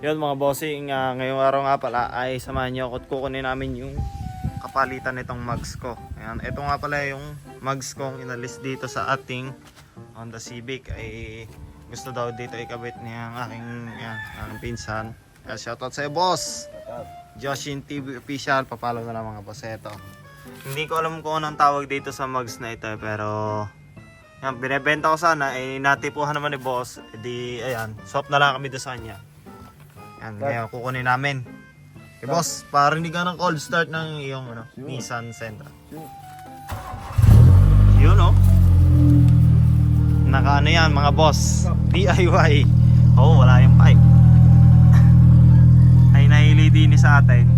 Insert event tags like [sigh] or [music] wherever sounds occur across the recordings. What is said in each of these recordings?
Yun mga bossing, ah, ngayong araw nga pala ay samahan niyo ako at kukunin namin yung kapalitan nitong mugs ko. Ayan, ito nga pala yung mugs kong inalis dito sa ating Honda Civic ay gusto daw dito ikabit niya ang aking, yan, aking pinsan. Kaya shoutout sa'yo boss! Joshin TV official, papalo na lang mga boss ito. Hindi ko alam kung anong tawag dito sa mugs na ito pero yan, binebenta ko sana, eh, natipuhan naman ni boss, eh, di, ayan, swap na lang kami doon sa kanya. Yan, ngayon kukunin namin. Eh boss, parinig ka ng cold start ng iyong ano, Nissan Sentra. Yun oh. Naka ano yan mga boss, DIY. Oo, oh, wala yung pipe. [laughs] Ay nahili din sa atin.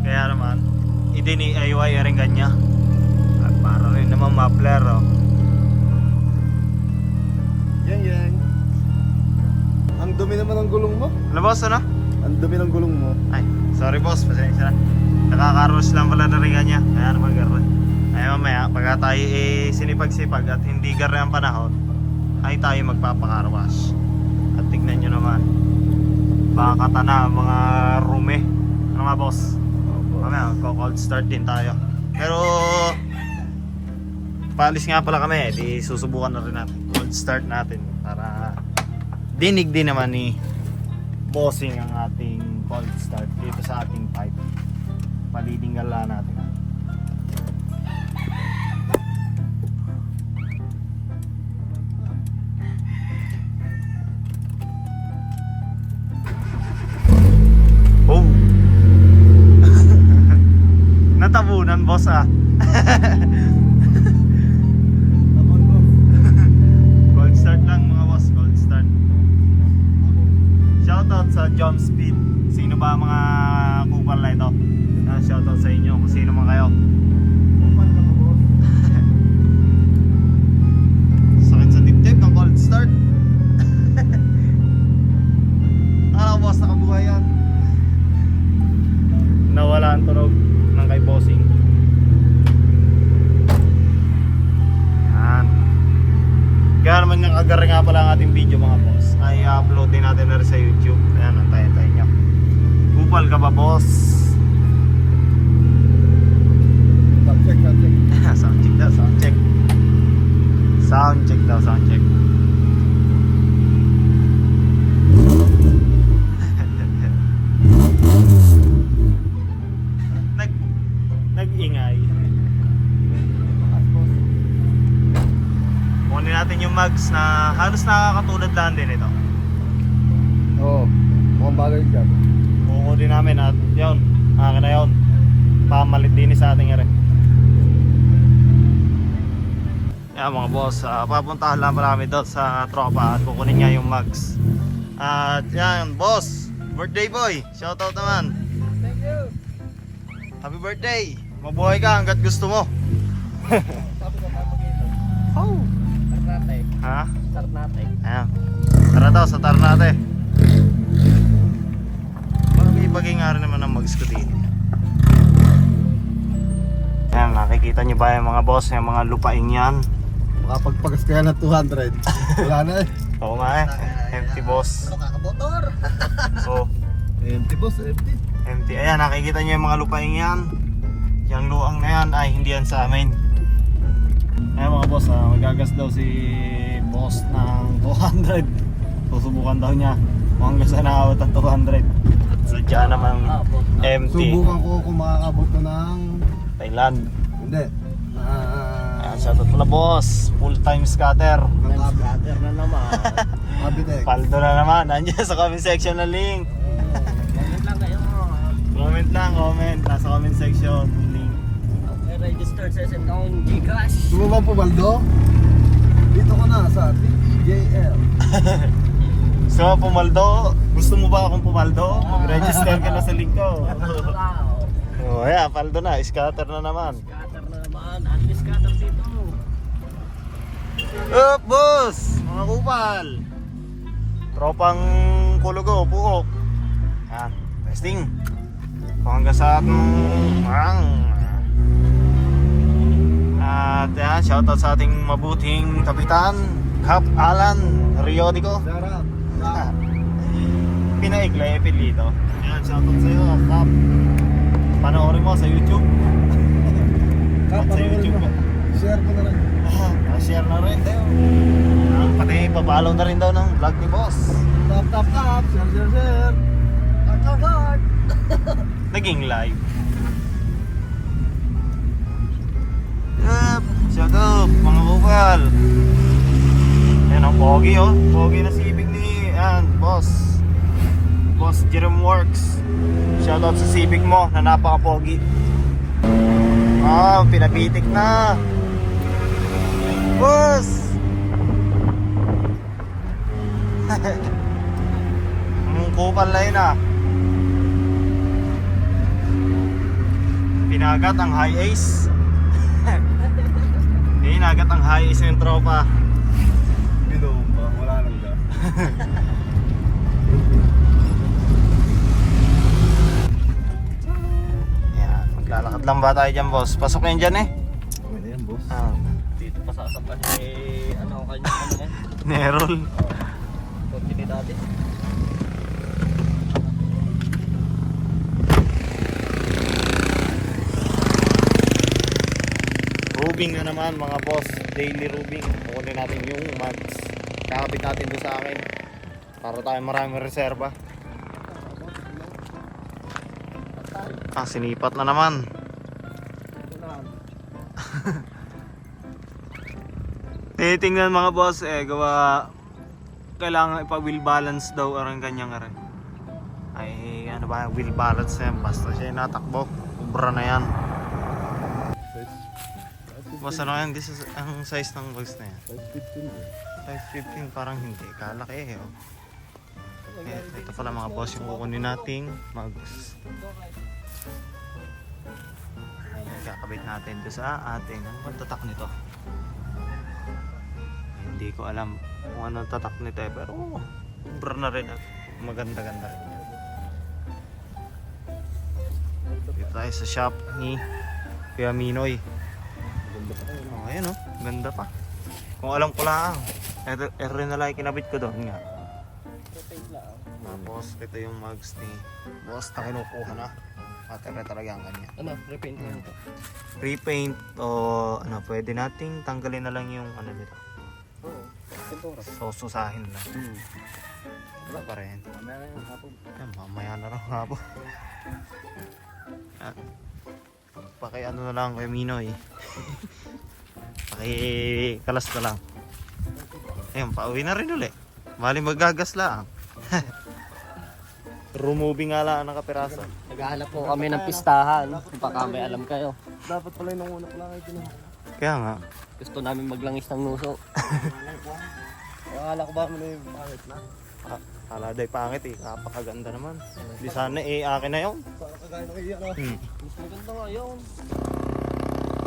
Kaya naman, i-DIY rin kanya. At para rin naman muffler oh. Dumi naman ng gulong mo. Ano boss, ano? Ang dumi ng gulong mo. Ay, sorry boss, pasensya na. Nakakaros lang pala na rin kanya. Kaya naman garo. Ay mamaya, pagka tayo eh, sinipag-sipag at hindi garo ang panahon, ay tayo magpapakarwash. At tignan nyo naman. Baka na mga rume. Ano nga boss? Mamaya, cold start din tayo. Pero, paalis nga pala kami, di susubukan na rin natin. Cold start natin para dinig din naman ni bossing ang ating cold start dito sa ating pipe. Palilinggal lang natin. Oh! [laughs] Natabunan boss ah. [laughs] sa Jump Speed. Sino ba mga kupal na ito? Ah, shoutout sa inyo kung sino man kayo. [laughs] Sakit sa dibdib ng cold start. [laughs] Ano boss, nakabuhay yan. Nawala ang tunog ng kay bossing. Yan. Kaya naman yung agari nga pala ang ating video mga boss. Ay upload din natin na rin sa YouTube. Ayan, antayin-tayin nyo. Kupal ka ba boss? Sound check, sound check. [laughs] sound check daw, sound check. Sound check daw, sound check. Mugs na halos nakakatulad lang din ito. Oo. Mukhang bagay dyan. Kukunin namin at yun, akin na yun. Pamalit din sa ating ere. Yan mga boss, ah, papuntahan lang pala kami doon sa tropa at kukunin niya yung mugs. At yan, boss, birthday boy, shoutout naman. Thank you. Happy birthday! Mabuhay ka hanggat gusto mo. [laughs] Oh. Ha? Start natin. Ayan. Tara daw, sa Tarnate. Bagay-bagay nga rin naman ang din. Ayan, nakikita niyo ba yung mga boss, yung mga lupaing yan? Makapagpagas kaya na 200. Wala na eh. Oo nga eh, empty boss. Ano kakamotor? Oh, Empty boss, empty. empty. Ayan, nakikita niyo yung mga lupaing yan. Yung luang na yan ay hindi yan sa amin. Ayan mga boss, ah, magagas daw si boss ng 200. Susubukan daw niya kung hanggang saan nakawat ang 200. Sadya naman empty. Subukan ko kung makakabot na ng... Thailand. Hindi. Ah... Ayan, shoutout pala boss. Full time scatter. ng Scatter na naman. [laughs] Paldo na naman. Nandiyan sa comment section na link. Comment lang kayo. Comment lang, comment. Nasa comment section. Link. Okay, registered sa taong Gcash. Gusto mo bang pumaldo? Dito ko na sa TJL. [laughs] So, pumaldo. Gusto mo ba akong pumaldo? Mag-register ka na sa link ko. Wow. Oh, ayan, paldo na. Scatter na naman. Scatter na naman. Andy scatter dito. Up, boss! Mga kupal! Tropang kulugo, puok. Yan, testing. Kung hanggang sa ating... Ang... At yan, shoutout sa ating mabuting kapitan, Cap Alan Riodico. Sarap. [laughs] Pinaikla, epilito. Ayan, shoutout sa'yo, Kap. Panoorin mo sa YouTube. [laughs] Kap, Sa YouTube mo? Share mo na lang. Ah, share na rin tayo. Ah, pati papalaw na rin daw ng vlog ni boss. Tap, tap, tap. Share, share, share. Heart, heart, heart. Naging live. Yep, shout out mga bukal. Yan ang pogi oh. Pogi na sibig ni yan, boss. Boss Jerome Works. Shout out sa sibig mo na napaka-pogi. Ah, pinapitik na. Boss! [laughs] Ang kupal na yun ah. Pinagat ang high ace. Pinagat ang high ace ng tropa. Binom pa. Wala nang ga. [laughs] Yan, maglalakad lang ba tayo dyan boss? Pasok na yun dyan eh. Okay na yan, boss. Ah, Dito pa ni ano kanya ano yan. [laughs] Nerol. Kotse ni dati. Rubing na naman mga boss. Daily rubing. Kukunin natin yung mags. Kakabit natin doon sa akin. Para tayo maraming reserba. Ah, sinipat na naman. [laughs] Tinitingnan mga boss eh, gawa kailangan ipa-wheel balance daw ang kanyang aray. Ay, ano ba, wheel balance yan. Basta siya natakbo. Ubra na yan. Boss, ano yan? This is ang size ng bags na yan. 515 eh. Size 15 parang hindi. Kalaki eh. Oh. Eh, ito pala mga boss yung kukunin nating mags. Ayan, kakabit natin doon sa ating ano bang tatak nito? Hindi ko alam kung anong tatak nito eh, pero oh, na rin at maganda-ganda rin. Dito tayo sa shop ni Kuya Minoy. Ganda pa tayo. Oh, ayan oh, ganda pa. Kung alam ko lang, ito, ito rin na lang yung kinabit ko doon nga. Tapos, ito yung mugs ni boss na kinukuha na. At ito talaga ang kanya. Ano, repaint mo ito. Repaint o ano, pwede nating tanggalin na lang yung ano dito. Oo. Pintura. Sosusahin lang. Hmm. Wala pa rin. Mamaya na yung hapon. Ay, mamaya na lang. At, [laughs] paki ano na lang kay Minoy. [laughs] paki kalas na lang. Ayun, pauwi na rin uli. Mali magagas lang. [laughs] Removing nga lang ang nakapiraso. Naghahanap po kami ng pistahan. Baka may alam kayo. Dapat pala yung una pala kayo. Kaya nga. Gusto namin maglangis ng nuso. [laughs] Akala ko ba mo na yung pangit na? Ah, Kala day pangit eh. Kapakaganda naman. Di sana eh, akin na yun. Para kagaya ng na. Hmm. Maganda nga yun.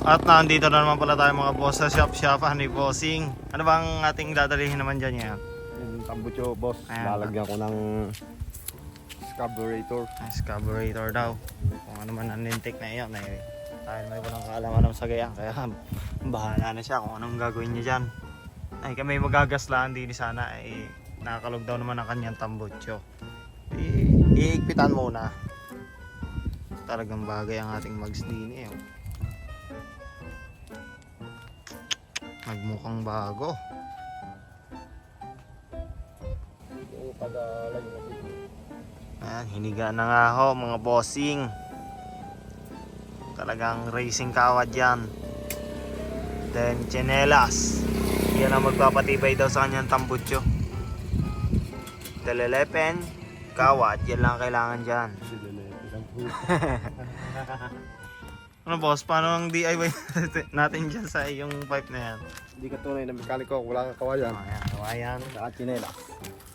At nandito na naman pala tayo mga boss sa shop shop ni Bossing. Ano bang ating dadalhin naman dyan yan? Yung tambucho, boss. Ayan. Lalagyan ko ng carburetor. Nice carburetor daw. Kung ano man ang intake na iyon. Eh, tayo may walang kaalaman ng sagayan. Kaya [laughs] bahala na siya kung anong gagawin niya dyan. Ay kami magagaslaan din sana. Eh, nakakalog daw naman ang kanyang tambutso. I iigpitan muna. Talagang bagay ang ating mags din eh. Nagmukhang bago. Ayan, hiniga na nga ho mga bossing. Talagang racing kawad yan. Then chinelas. Yan ang magpapatibay daw sa kanyang tambutso. Telelepen, kawad, yan lang ang kailangan dyan. Hood. [laughs] Ano boss, paano ang DIY [laughs] natin dyan sa iyong pipe na yan? Hindi ka tunay na mekaniko. Wala kang kawayan. Ayan, kawayan. Saka chinela.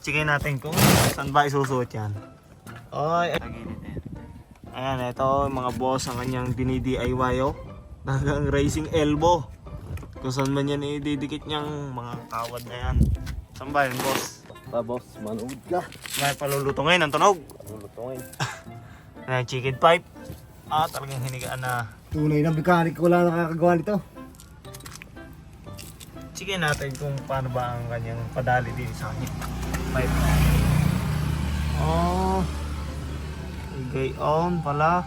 Checkin natin kung saan ba isusuot yan. Oy, Ayan, ito mga boss ang kanyang dini-DIY oh. Talagang racing elbow. Kung saan man yan ididikit niyang mga kawad na yan. Saan ba yun boss? Pa, boss. Manood ka. May palulutungin ang tunog. Lulutungin. [laughs] Ayan, chicken pipe. Ah, talagang hinigaan na. Tunay na mekaniko. Wala nakakagawa nito. Checkin natin kung paano ba ang kanyang padali din sa kanyang pipe. Oh, Gayon pala.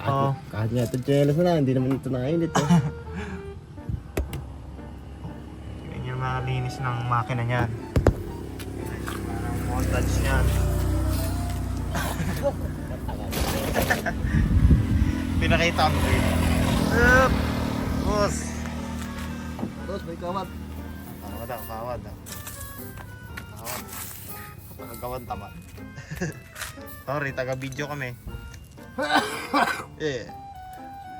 Oo. Kahit nga ito jealous na lang, hindi naman ito nakainit eh. [laughs] Yan yung malinis ng makina niyan. Parang montage niyan. [laughs] [laughs] Pinakita ko rin. Up! Boss! Tapos may kawat. Ano daw, kawad daw. Kawad. Kagawad tamad. [laughs] Sorry, taga-video kami. [laughs] eh,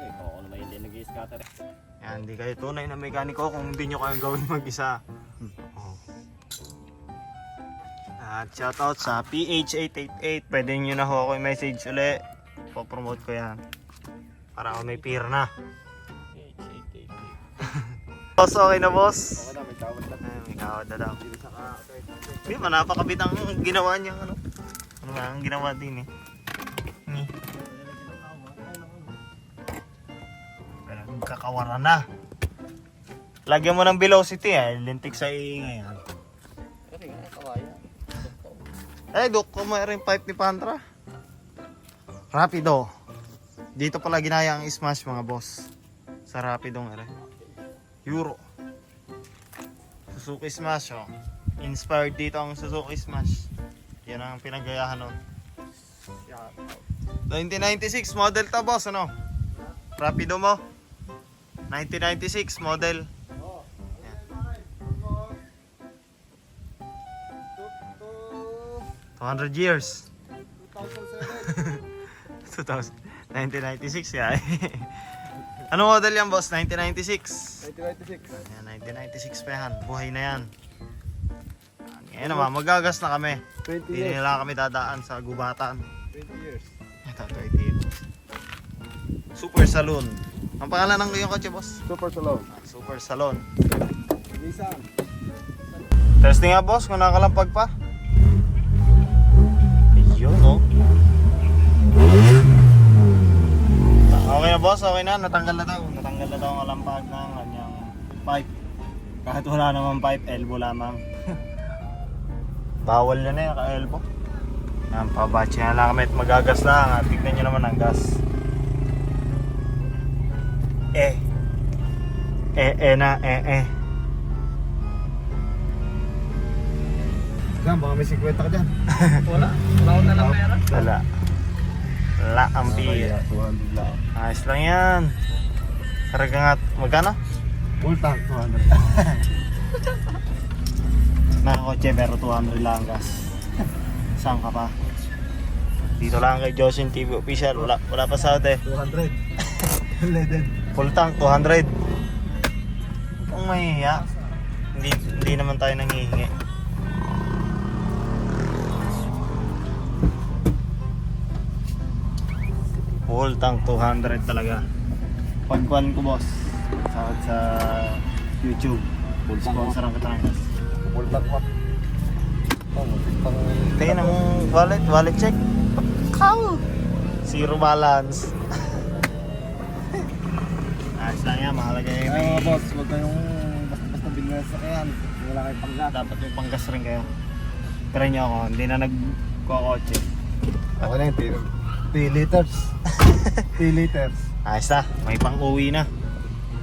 Eh, ako naman hindi nag-scatter. yan, hindi kayo tunay na mekaniko kung hindi nyo kayang gawin mag-isa. Oh. At shoutout sa PH888. Pwede nyo na ho ako i-message uli. Po-promote ko yan. Para ako may peer na. [laughs] Boss, okay na boss? na, may kawat na. Ay, may kawad na daw. Hindi, manapakabit ang ginawa niya. Ano, ano nga ang ginawa din eh. Ni. Pero kakawaran na. Lagyan mo ng velocity eh. Lintik sa nga, kawaya. Eh, dok, kung mayroon yung pipe ni Pantra. Rapido. Dito pala ginaya ang smash mga boss. Sa Rapido nga rin. Euro. Suzuki Smash oh. Inspired dito ang Suzuki Smash. Yan ang pinagayahan nun. 1996 model to boss ano? Rapido mo? 1996 model. To- 200 years. 2007. 2000, 1996 ya. ano model yan boss? 1996. 1996. Yan, 1996 pa yan. Buhay na yan. Ngayon naman, magagas na kami. 20 Hindi years. nila kami dadaan sa gubatan. 20 years. Ito, 20 years. Super Saloon. Ang pangalan ng iyong kotse boss? Super Salon. Ah, Super Salon. Nissan. Testing nga boss, kung nakalampag pa. Ayun oh. Okay na boss, okay na. Natanggal na daw. Natanggal na daw ang kalampag ng kanyang pipe. Kahit wala naman pipe, elbow lamang. [laughs] Bawal na na yung ka-elbow. Yan, pabatch na lang kami at magagas lang. At tignan nyo naman ang gas. Eh. Eh, eh na, eh, eh. Gan, baka may 50 ka dyan. [laughs] Wala. Wala ko na lang pera. Wala. 200 lang. Ayos lang yan. Karga nga, magkano? Full tank, 200. Nakakotse pero 200 lang gas. Saan ka pa? Dito lang kay Josin TV official. Wala, wala pa sa eh. 200. Leaded. Full tank, 200. Kung mahihiya. Hindi, hindi naman tayo nangihingi. Full tank, 200 talaga. Pagkuhan ko boss. Sa, sa YouTube. Full sponsor ang katangas. Full tank what? Oh, pang... Tingnan ang wallet, wallet check. Pagkaw! Zero balance. Ayos lang yan, mahalaga yung Ay, may... mga boss, huwag kayong basta-basta bigla sa kayan. Wala kayong panggat. Dapat may panggas rin kayo. Try nyo ako, hindi na nagkokotse. Ako na yung 3 liters. 3 liters. Ayos na, may pang uwi na.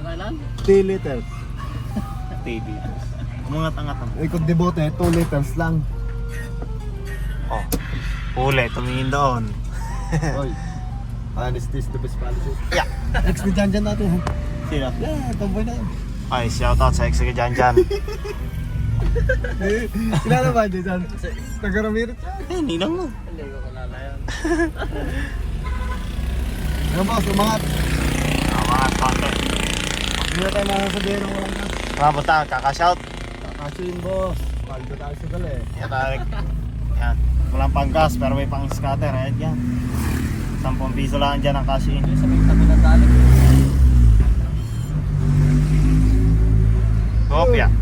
Kailan? 3 liters. TV. Umangat angat ang. Eh, kung debote, 2 liters lang. Oh, huli, tumingin doon. [laughs] Oy. Honesty is the best policy. Yeah. Next ni Jan Jan natin. Sino? Yeah, tomboy na yun. Ay, shoutout sa ex dyan. Eh, Kilala ba Jan Jan? Taga Ramirez. Eh, ninang mo. Hindi ko kalala yan. Ano boss, umangat. Mga konti. Hindi na tayo masasabihin ng walang gas. Mga buta, kakashout. Kakasin boss. Paldo tayo sa gal eh. Yan, tarik. Yan. Walang panggas pero may pang scatter. Ayan yan. 10 piso lang dyan ang cash in. Sa may tabi ng galing. Kopya.